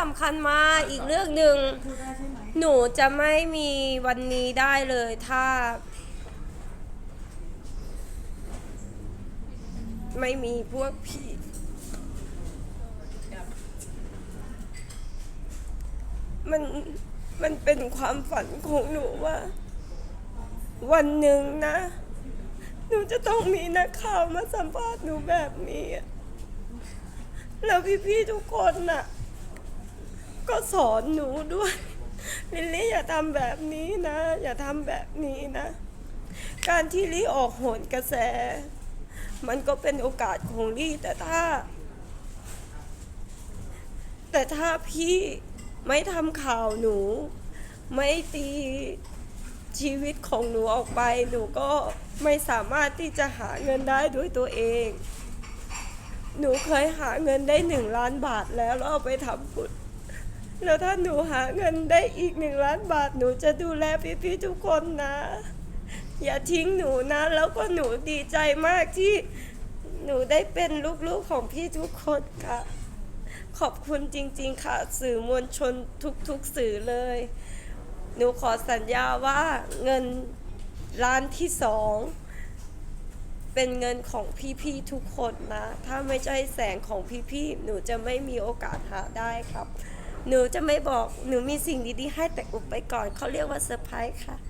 สำคัญมากอีกเรื่องหนึ่งหนูจะไม่มีวันนี้ได้เลยถ้า ไม่มีพวกพี่ มันมันเป็นความฝันของหนูว่า วันหนึ่งนะ หนูจะต้องมีนักข่าวมาสัมภาษณ์หนูแบบนี้อะแล้วพี่ๆทุกคนน่ะ ก็สอนหนูด้วย ลิลลี่อย่าทำแบบนี้นะ อย่าทำแบบนี้นะ การที่ลี่ออกโหนกระแส มันก็เป็นโอกาสของลี่แต่ถ้า แต่ถ้าพี่ไม่ทำข่าวหนู ไม่ตีชีวิตของหนูออกไป หนูก็ไม่สามารถที่จะหาเงินได้ด้วยตัวเอง หนูเคยหาเงินได้หนึ่งล้านบาทแล้วแล้วเอาไปทำบุญ แล้วถ้าหนูหาเงินได้อีกหนึ่งล้านบาทหนูจะดูแลพี่ๆทุกคนนะ อย่าทิ้งหนูนะ แล้วก็หนูดีใจมากที่หนูได้เป็นลูกๆของพี่ทุกคนค่ะ ขอบคุณจริง ๆ ค่ะ สื่อมวลชนทุกๆสื่อเลย หนูขอสัญญาว่าเงินล้านที่สองเป็นเงินของพี่ๆทุกคนนะ ถ้าไม่ใช่แสงของพี่ๆหนูจะไม่มีโอกาสหาได้ครับ หนูจะไม่บอกหนูมีสิ่งดีๆให้แต่อุบไปก่อนเขาเรียกว่าเซอร์ไพรส์ค่ะขอบคุณค่ะ